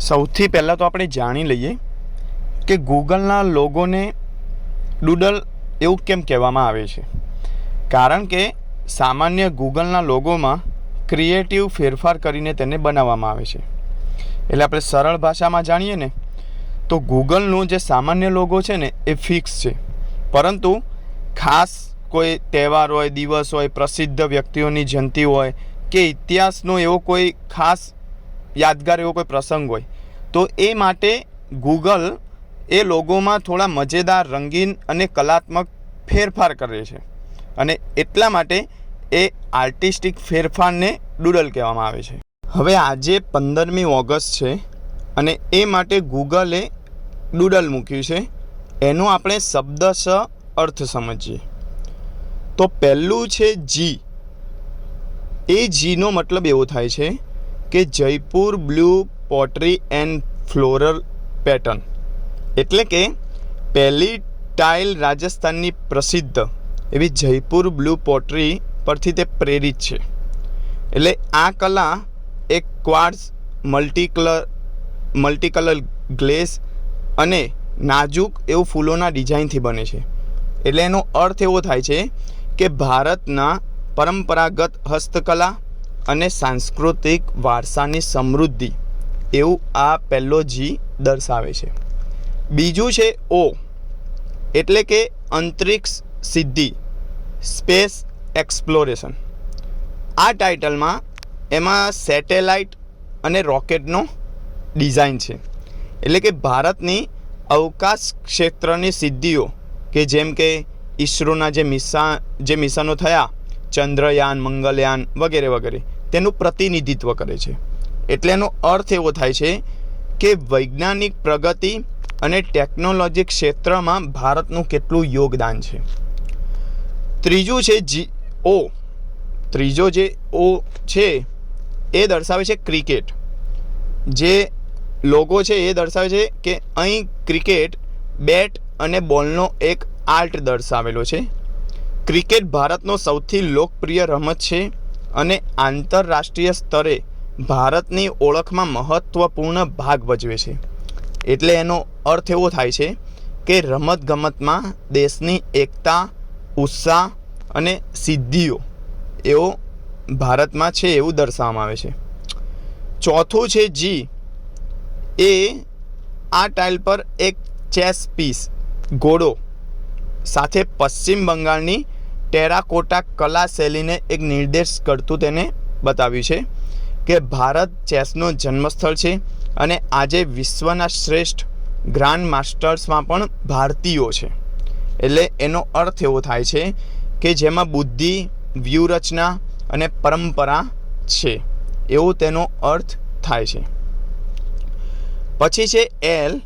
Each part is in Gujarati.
સૌથી પહેલાં તો આપણે જાણી લઈએ કે ગૂગલના લોગોને ડૂડલ એવું કેમ કહેવામાં આવે છે? કારણ કે સામાન્ય ગૂગલના લોગોમાં ક્રિએટિવ ફેરફાર કરીને તેને બનાવવામાં આવે છે. એટલે આપણે સરળ ભાષામાં જાણીએ ને, તો ગૂગલનું જે સામાન્ય લોગો છે ને, એ ફિક્સ છે. પરંતુ ખાસ કોઈ તહેવાર હોય, દિવસ હોય, પ્રસિદ્ધ વ્યક્તિઓની જયંતિ હોય કે ઇતિહાસનો એવો કોઈ ખાસ યાદગાર એવો કોઈ પ્રસંગ હોય. તો એ માટે ગૂગલ એ લોગોમાં થોડા મજેદાર, રંગીન અને કલાત્મક ફેરફાર કરે છે. અને એટલા માટે એ આર્ટિસ્ટિક ફેરફારને ડૂડલ કહેવામાં આવે છે. હવે આજે પંદરમી ઓગસ્ટ છે અને એ માટે ગૂગલે ડૂડલ મૂક્યું છે. એનો આપણે શબ્દશ અર્થ સમજીએ. તો પહેલું છે જી એ જીનો મતલબ એવો થાય છે કે Jaipur blue pottery and floral pattern. એટલે કે પહેલી ટાઇલ રાજસ્થાનની પ્રસિદ્ધ. એવી જયપુર બ્લુ પોટરી પરથી તે પ્રેરિત છે. એટલે આ કલા એક ક્વાર્ટ્સ મલ્ટીકલર મલ્ટીકલર ગ્લેસ અને નાજુક એવું ફૂલોના ડિઝાઇનથી બને છે. એટલે એનો અર્થ એવો થાય છે કે ભારતના પરંપરાગત હસ્તકલા અને સાંસ્કૃતિક વારસાની સમૃદ્ધિ, એવું આ પહેલો જી દર્શાવે છે. બીજું છે ઓ એટલે કે અંતરિક્ષ સિદ્ધિ, સ્પેસ એક્સપ્લોરેશન. આ ટાઇટલમાં એમાં સેટેલાઇટ અને રોકેટનો ડિઝાઇન છે. એટલે કે ભારતની અવકાશ ક્ષેત્રની સિદ્ધિઓ, કે જેમ કે ઈસરોના જે મિસા જે મિશનો થયા, ચંદ્રયાન, મંગલયાન વગેરે વગેરે તેનું પ્રતિનિધિત્વ કરે છે. એટલે એનો અર્થ એવો થાય છે કે વૈજ્ઞાનિક પ્રગતિ અને ટેકનોલોજી ક્ષેત્રમાં ભારતનું કેટલું યોગદાન છે. ત્રીજું છે જી, ઓ. ત્રીજો જે ઓ છે, એ દર્શાવે છે ક્રિકેટ. જે લોગો છે, એ દર્શાવે છે કે અહીં ક્રિકેટ બેટ અને બોલનો એક આર્ટ દર્શાવેલો છે. ક્રિકેટ ભારતનો સૌથી લોકપ્રિય રમત છે. અને આંતરરાષ્ટ્રીય સ્તરે ભારતની ઓળખમાં મહત્ત્વપૂર્ણ ભાગ ભજવે છે. એટલે એનો અર્થ એવો થાય છે કે રમતગમતમાં દેશની એકતા, ઉત્સાહ અને સિદ્ધિઓ એવો ભારતમાં છે એવું દર્શાવવામાં આવે છે. ચોથું છે જી. એ આ ટાઇલ પર એક ચેસ પીસ, ઘોડો સાથે પશ્ચિમ બંગાળની ટેરાકોટા કલા શૈલીને એક નિર્દેશ કરતું તેને બતાવ્યું છે કે ભારત ચેસનો જન્મસ્થળ છે અને આજે વિશ્વના શ્રેષ્ઠ ગ્રાન્ડ માસ્ટર્સમાં પણ ભારતીયો છે. એટલે એનો અર્થ એવો થાય છે કે જેમાં બુદ્ધિ, વ્યૂહરચના અને પરંપરા છે. એવો તેનો અર્થ થાય છે. પછી છે એલ,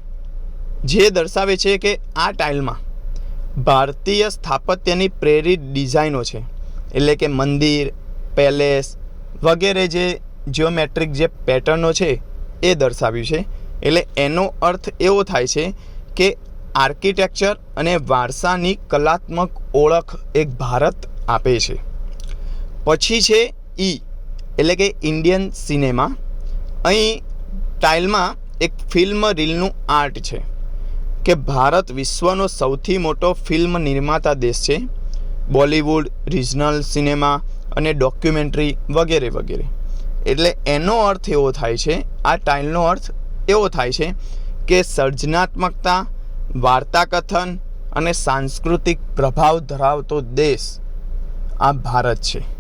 જે દર્શાવે છે કે આ ટાઇલમાં ભારતીય સ્થાપત્યની પ્રેરિત ડિઝાઇનો છે. એટલે કે મંદિર, પેલેસ વગેરે જે જિયોમેટ્રિક જે પેટર્નો છે એ દર્શાવ્યું છે. એટલે એનો અર્થ એવો થાય છે કે આર્કિટેક્ચર અને વારસાની કલાત્મક ઓળખ એક ભારત આપે છે. પછી છે ઈ એટલે કે ઇન્ડિયન સિનેમા અહીં ટાઇલમાં એક ફિલ્મ રીલનું આર્ટ છે. કે ભારત વિશ્વનો સૌથી મોટો ફિલ્મ નિર્માતા દેશ છે. બોલિવૂડ, રિજનલ સિનેમા અને ડોક્યુમેન્ટરી વગેરે વગેરે. એટલે એનો અર્થ એવો થાય છે, આ ટાઇલનો અર્થ એવો થાય છે કે સર્જનાત્મકતા, વાર્તાકથન અને સાંસ્કૃતિક પ્રભાવ ધરાવતો દેશ આ ભારત છે.